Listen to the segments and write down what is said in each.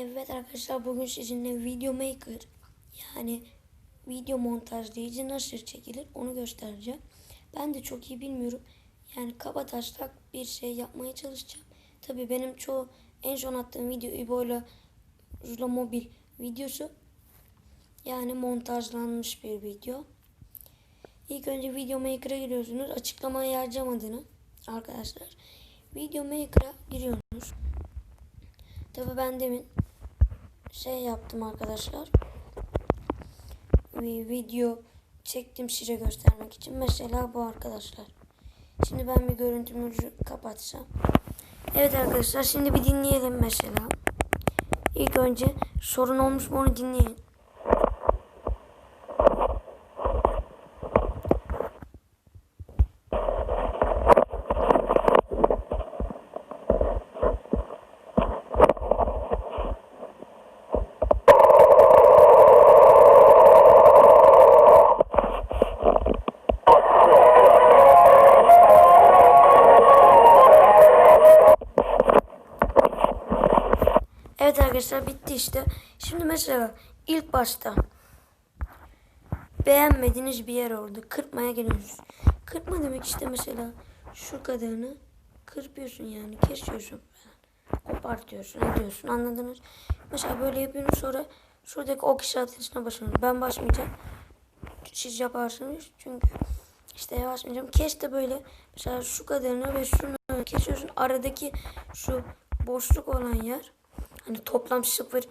Evet arkadaşlar bugün sizinle Video Maker yani video montajlayıcı nasıl çekilir onu göstereceğim. Ben de çok iyi bilmiyorum. Yani kaba taslak bir şey yapmaya çalışacağım. Tabi benim çoğu en son attığım video İbo'yla Zula Mobil videosu. Yani montajlanmış bir video. İlk önce Video Maker'a giriyorsunuz. Açıklamaya yazacağım adını arkadaşlar. Video Maker'a giriyorsunuz. Tabi ben demin şey yaptım arkadaşlar. Bir video çektim size göstermek için. Mesela bu arkadaşlar. Şimdi ben bir görüntümüzü kapatsam. Evet arkadaşlar şimdi bir dinleyelim mesela. İlk önce sorun olmuş mu onu dinleyin. Evet arkadaşlar bitti işte. Şimdi mesela ilk başta beğenmediğiniz bir yer oldu. Kırpmaya geliyorsunuz. Kırpma demek işte mesela şu kadarını kırpıyorsun yani kesiyorsun. Kopartıyorsun ediyorsun anladınız. Mesela böyle yapıyorsunuz sonra şuradaki ok işaretine basıyorsunuz. Ben basmayacağım. Siz yaparsınız çünkü işte basmayacağım. Kes de böyle mesela şu kadarını ve şunu kesiyorsun. Aradaki şu boşluk olan yer hani toplam 0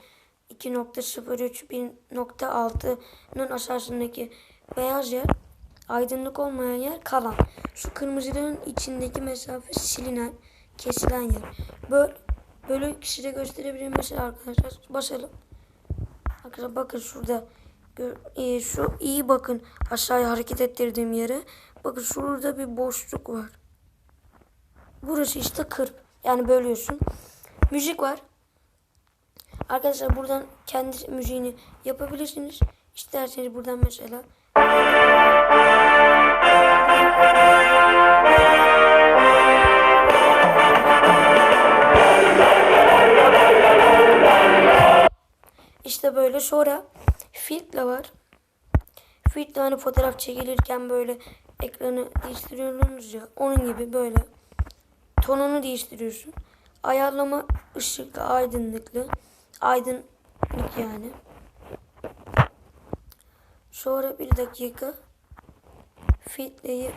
2.03 1.6'nın aşağısındaki beyaz yer aydınlık olmayan yer kalan. Şu kırmızıların içindeki mesafe silinen, kesilen yer. Böyle, böyle size gösterebilirim mesela arkadaşlar. Basalım. Arkadaşlar bakın şurada e, şu iyi bakın aşağıya hareket ettirdiğim yere. Bakın şurada bir boşluk var. Burası işte kırp. Yani bölüyorsun. Müzik var. Arkadaşlar buradan kendi müziğini yapabilirsiniz. İsterseniz buradan mesela İşte böyle sonra filtre var. Filtre hani fotoğraf çekilirken böyle ekranı değiştiriyorsunuz ya. Onun gibi böyle tonunu değiştiriyorsun. Ayarlama ışık aydınlıklı. Aydınlık yani. Sonra bir dakika filtreyi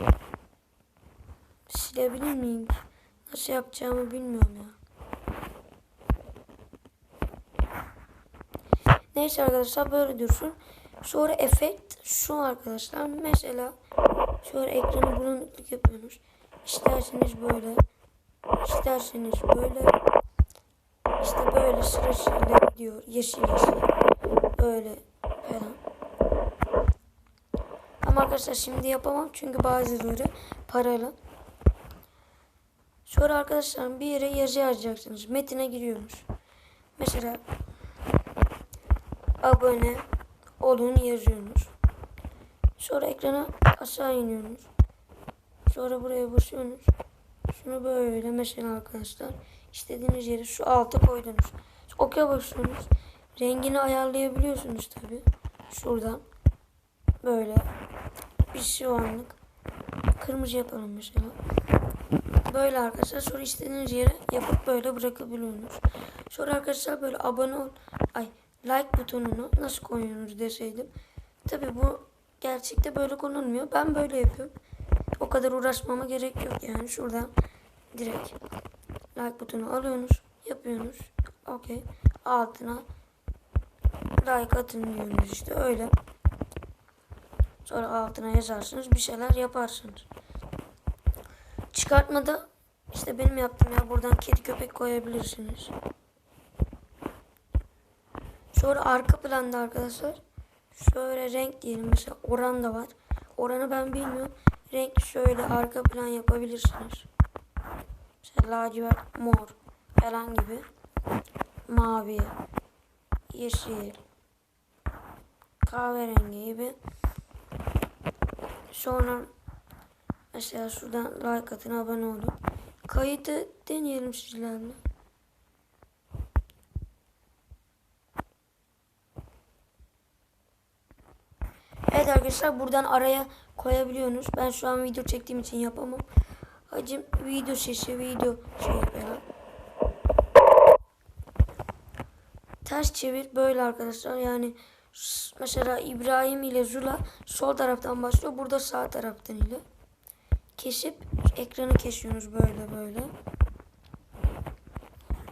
silebilir miyim? Nasıl yapacağımı bilmiyorum ya. Neyse arkadaşlar böyle dursun. Sonra efekt şu arkadaşlar. Mesela şöyle ekranı bulanıklık yapıyorsunuz. İsterseniz böyle. isterseniz böyle. İşte böyle sırasıyla gidiyor. Yeşil yeşil. Böyle falan. Ama arkadaşlar şimdi yapamam çünkü bazıları paralı. Sonra arkadaşlar bir yere yazı yazacaksınız. Metine giriyorsunuz. Mesela abone olun yazıyorsunuz. Sonra ekrana aşağı iniyorsunuz. Sonra buraya basıyorsunuz. Şunu böyle mesela arkadaşlar istediğiniz yere şu alta koydunuz. Okey basıyorsunuz. Rengini ayarlayabiliyorsunuz tabi. Şuradan böyle bir şu anlık kırmızı yapalım mesela. Böyle arkadaşlar sonra istediğiniz yere yapıp böyle bırakabiliyorsunuz. Sonra arkadaşlar böyle abone ol ay like butonunu nasıl koyuyorsunuz deseydim. Tabi bu gerçekte böyle konulmuyor. Ben böyle yapıyorum. O kadar uğraşmama gerek yok yani. Şuradan direkt like butonu alıyorsunuz. Yapıyorsunuz. Okey. Altına like atın diyorsunuz işte öyle. Sonra altına yazarsınız. Bir şeyler yaparsınız. Çıkartmada işte benim yaptığım ya buradan kedi köpek koyabilirsiniz. Sonra arka planda arkadaşlar şöyle renk diyelim mesela oran da var. Oranı ben bilmiyorum. Renk şöyle arka plan yapabilirsiniz. İşte lacivert, mor falan gibi. Mavi, yeşil, kahverengi gibi. Sonra mesela şuradan like atın, abone olun. Kayıtı deneyelim sizlerle. Evet arkadaşlar buradan araya koyabiliyorsunuz. Ben şu an video çektiğim için yapamam. Hacım video sesi video şey yapıyorum. Ters çevir böyle arkadaşlar. Yani mesela İbrahim ile Zula sol taraftan başlıyor. Burada sağ taraftan ile. Kesip ekranı kesiyorsunuz böyle böyle.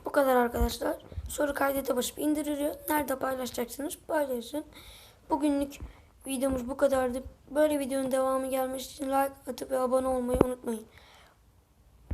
Bu kadar arkadaşlar. Sonra kaydete basıp indiriyor. Nerede paylaşacaksınız paylaşın. Bugünlük videomuz bu kadardı. Böyle videonun devamı gelmesi için like atıp ve abone olmayı unutmayın.